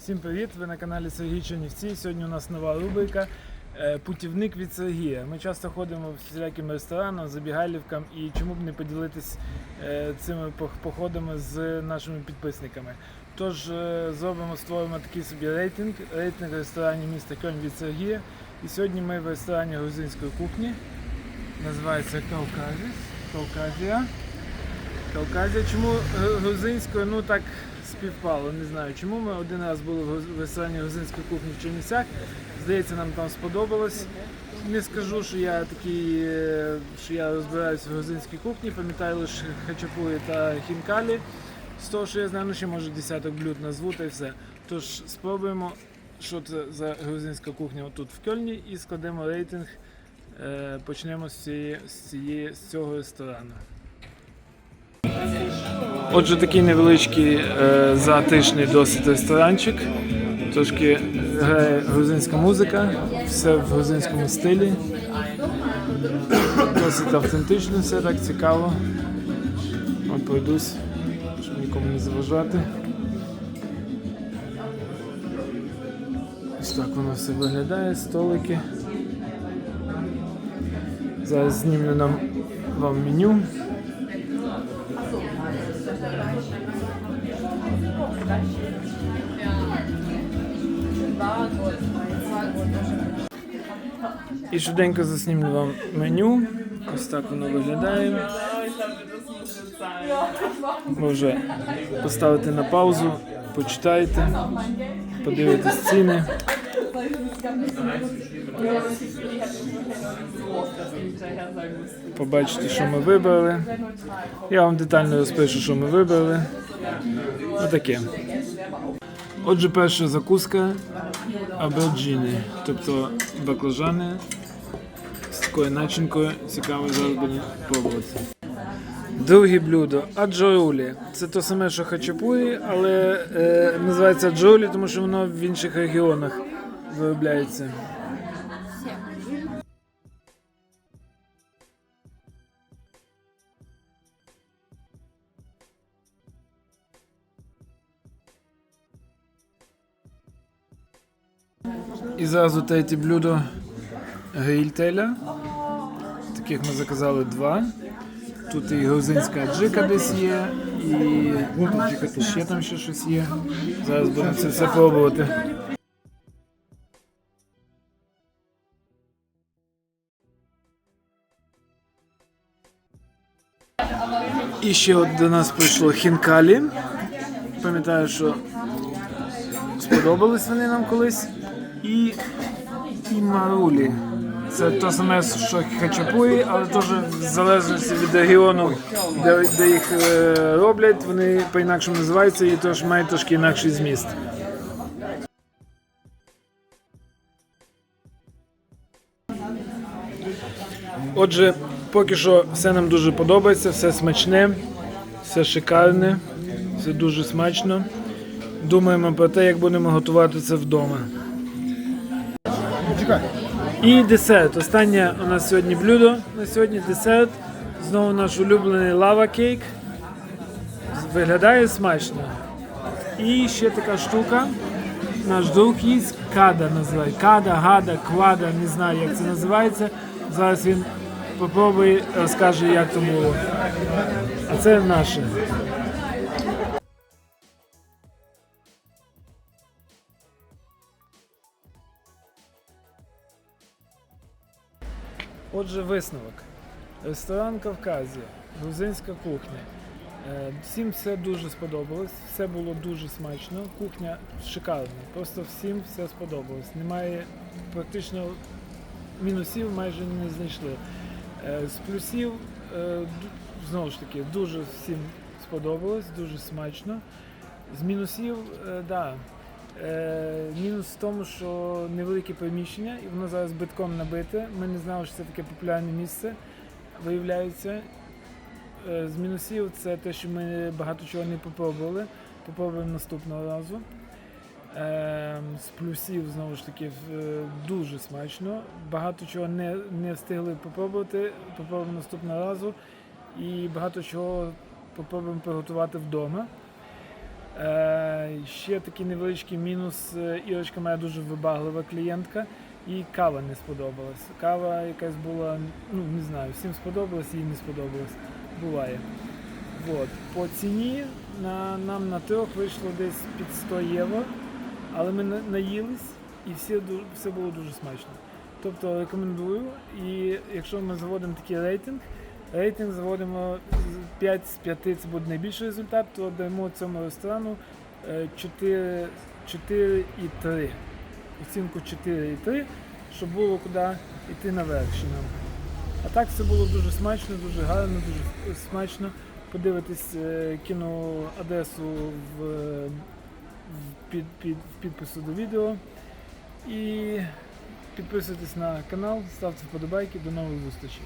Всім привіт! Ви на каналі Сергій Чернівці. Сьогодні у нас нова рубрика е, Путівник від Сергія. Ми часто ходимо всіляким ресторанам, забігайлівкам і чому б не поділитись е, цими походами з нашими підписниками. Тож е, зробимо, створимо такий собі рейтинг, рейтинг ресторанів міста Кьольн від Сергія. І сьогодні ми в ресторані грузинської кухні. Називається Кавказіс. Кавказія. Кавказія. Чому гру- грузинською? Ну так співпало, не знаю чому. Ми один раз були в ресторані грузинської кухні в Чернівцях. Здається, нам там сподобалось. Не скажу, що я такий, е, що я розбираюся в грузинській кухні, пам'ятаю лише хачапурі та хінкалі. З того, що я знаю, ну ще може десяток блюд назву та й все. Тож спробуємо, що це за грузинська кухня отут в Кьольні і складемо рейтинг. Е, Почнемо з, цієї, з цього ресторану. Отже, такий невеличкий е, затишний досить ресторанчик. Трошки грає грузинська музика, все в грузинському стилі. Досить автентично, все так цікаво. От пройдусь, щоб нікому не заважати. Ось так воно все виглядає, столики. Зараз знімлю нам вам меню. І швиденько заснімлю вам меню. Ось так воно виглядає. Може поставити на паузу, почитайте, подивитись ціни. Побачите, що ми вибрали. Я вам детально розпишу, що ми вибрали. Отаке. Отже, перша закуска аберджіни, тобто баклажани з такою начинкою. Цікаво зараз будемо пробувати. Друге блюдо аджоулі. Це те саме, що хачапурі, але е, називається аджоулі, тому що воно в інших регіонах виробляється. І зразу третє блюдо грильтеля. Таких ми заказали два. Тут і грузинська аджика десь є, і ще там ще щось є. Зараз будемо це все пробувати. І ще от до нас прийшло хінкалі. Пам'ятаю, що сподобались вони нам колись. І, марулі. Це те саме, що хачапурі, але теж в залежності від регіону, де, де їх е, роблять, вони по-інакшому називаються і теж мають трошки інакший зміст. Отже, поки що все нам дуже подобається, все смачне, все шикарне, все дуже смачно. Думаємо про те, як будемо готувати це вдома. І десерт. Останнє у нас сьогодні блюдо. На сьогодні десерт. Знову наш улюблений лава кейк. Виглядає смачно. І ще така штука. Наш друг їсть када називає. Када, гада, квада, не знаю як це називається. Зараз він попробує розкаже, як то було. А це наше. Отже, висновок. Ресторан Кавказія, грузинська кухня. Е, Всім все дуже сподобалось, все було дуже смачно. Кухня шикарна. Просто всім все сподобалось. Немає практично мінусів майже не знайшли. Е, З плюсів, е, знову ж таки, дуже всім сподобалось, дуже смачно. З мінусів, е, да. Е, мінус в тому, що невелике приміщення, і воно зараз битком набите. Ми не знали, що це таке популярне місце, виявляється. Е, з мінусів це те, що ми багато чого не попробували. Попробуємо наступного разу. Е, з плюсів, знову ж таки, дуже смачно. Багато чого не, не встигли попробувати. Попробуємо наступного разу. І багато чого попробуємо приготувати вдома. Ще такий невеличкий мінус. Е, Ірочка моя дуже вибаглива клієнтка, і кава не сподобалась. Кава якась була, ну не знаю, всім сподобалась, їй не сподобалась. Буває. От. По ціні на, нам на трьох вийшло десь під 100 євро, але ми наїлись і всі, все було дуже смачно. Тобто рекомендую. І якщо ми заводимо такий рейтинг, рейтинг заводимо 5 з 5 це буде найбільший результат, то даємо цьому ресторану е, 4, 4,3. Оцінку 4,3, щоб було куди йти наверх ще. А так все було дуже смачно, дуже гарно, дуже смачно. Подивитись е, кіно адресу в, в, під, під, підпису до відео. І підписуйтесь на канал, ставте вподобайки. До нових зустрічей.